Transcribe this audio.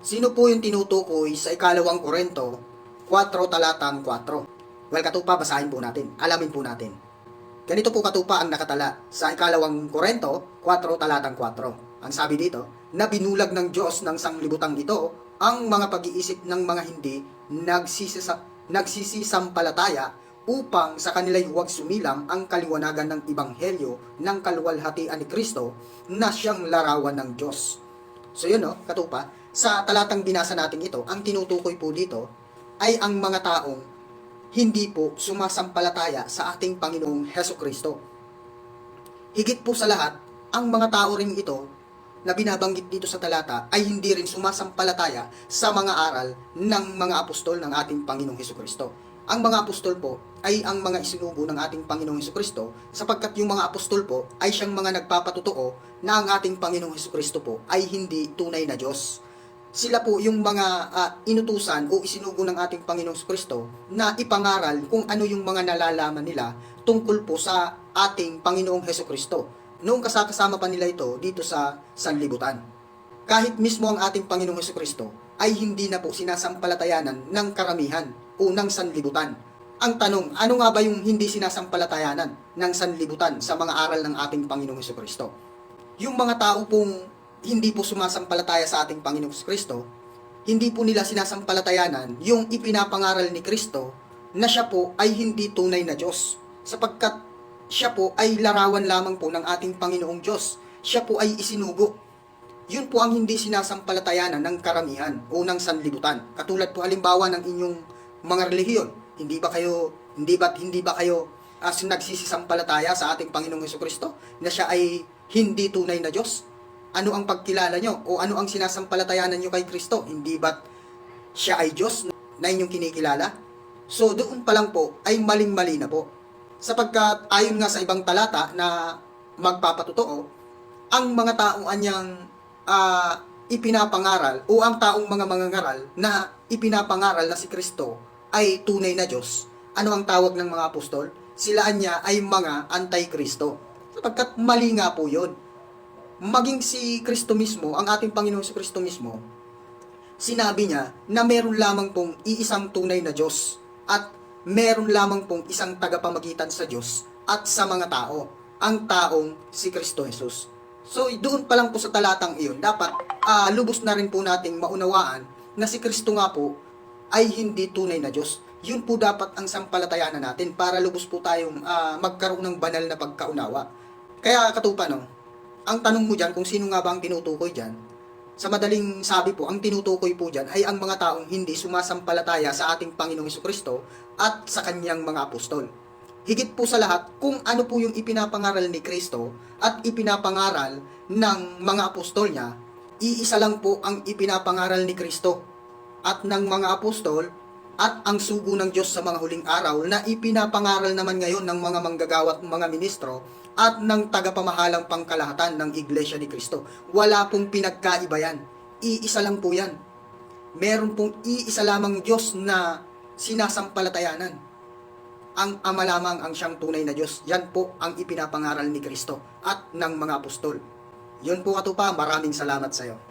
Sino po yung tinutukoy sa ikalawang Korento 4 talatang 4? Well, katupa, basahin po natin. Alamin po natin. Ganito po katupa ang nakatala sa ikalawang Korento 4 talatang 4. Ang sabi dito, na binulag ng Diyos ng sanglibutang ito ang mga pag-iisip ng mga hindi nagsisisa, nagsisisampalataya upang sa kanila'y huwag sumilang ang kaliwanagan ng Ibanghelyo ng kaluwalhatian ni Kristo na siyang larawan ng Diyos. So yun no, katupa, sa talatang binasa natin ito, ang tinutukoy po dito ay ang mga taong hindi po sumasampalataya sa ating Panginoong Heso Kristo. Higit po sa lahat, ang mga tao rin ito na binabanggit dito sa talata ay hindi rin sumasampalataya sa mga aral ng mga apostol ng ating Panginoong Heso Kristo. Ang mga apostol po ay ang mga isinugo ng ating Panginoong Heso Kristo sapagkat yung mga apostol po ay siyang mga nagpapatutuo na ang ating Panginoong Heso Kristo po ay hindi tunay na Diyos. Sila po yung mga ah, inutusan o isinugo ng ating Panginoong Kristo na ipangaral kung ano yung mga nalalaman nila tungkol po sa ating Panginoong Heso Kristo noong kasakasama pa nila ito dito sa sanlibutan. Kahit mismo ang ating Panginoong Heso Kristo ay hindi na po sinasampalatayanan ng karamihan o ng sanlibutan. Ang tanong, ano nga ba yung hindi sinasampalatayanan ng sanlibutan sa mga aral ng ating Panginoong Heso Kristo? Yung mga tao pong hindi po sumasampalataya sa ating Panginoong Kristo, hindi po nila sinasampalatayanan yung ipinapangaral ni Kristo na siya po ay hindi tunay na Diyos sapagkat siya po ay larawan lamang po ng ating Panginoong Diyos. Siya po ay isinugo. Yun po ang hindi sinasampalatayanan ng karamihan o ng sanlibutan. Katulad po halimbawa ng inyong mga relihiyon. Hindi ba kayo hindi ba hindi ba kayo as nagsisisampalataya sa ating Panginoong Kristo na siya ay hindi tunay na Diyos? Ano ang pagkilala nyo o ano ang sinasampalatayanan nyo kay Kristo? Hindi ba siya ay Diyos na inyong kinikilala? So doon pa lang po ay maling-mali na po sapagkat ayon nga sa ibang talata na magpapatotoo, ang mga taong anyang ah, ipinapangaral o ang taong mga mangangaral na ipinapangaral na si Kristo ay tunay na Diyos. Ano ang tawag ng mga apostol? Sila anya ay mga anti-Kristo. Sapagkat mali nga po yun. Maging si Kristo mismo, ang ating Panginoong si Kristo mismo, sinabi niya na meron lamang pong iisang tunay na Diyos at meron lamang pong isang tagapamagitan sa Diyos at sa mga tao, ang taong si Kristo Jesus. So doon pa lang po sa talatang iyon, dapat ah, lubos na rin po nating maunawaan na si Kristo nga po ay hindi tunay na Diyos. Yun po dapat ang sampalatayanan natin para lubos po tayong ah, magkaroon ng banal na pagkaunawa. Kaya katupa no, ang tanong mo dyan kung sino nga ba ang tinutukoy dyan, sa madaling sabi po, ang tinutukoy po dyan ay ang mga taong hindi sumasampalataya sa ating Panginoong Kristo at sa kanyang mga apostol. Higit po sa lahat, kung ano po yung ipinapangaral ni Kristo at ipinapangaral ng mga apostol niya, iisa lang po ang ipinapangaral ni Kristo at ng mga apostol at ang sugo ng Diyos sa mga huling araw na ipinapangaral naman ngayon ng mga manggagawa at mga ministro at ng tagapamahalang pangkalahatan ng Iglesia ni Kristo. Wala pong pinagkaiba yan. Iisa lang po yan. Meron pong iisa lamang Diyos na sinasampalatayanan. Ang Ama lamang ang siyang tunay na Diyos. Yan po ang ipinapangaral ni Kristo at ng mga apostol. Yun po katupa, maraming salamat sa iyo.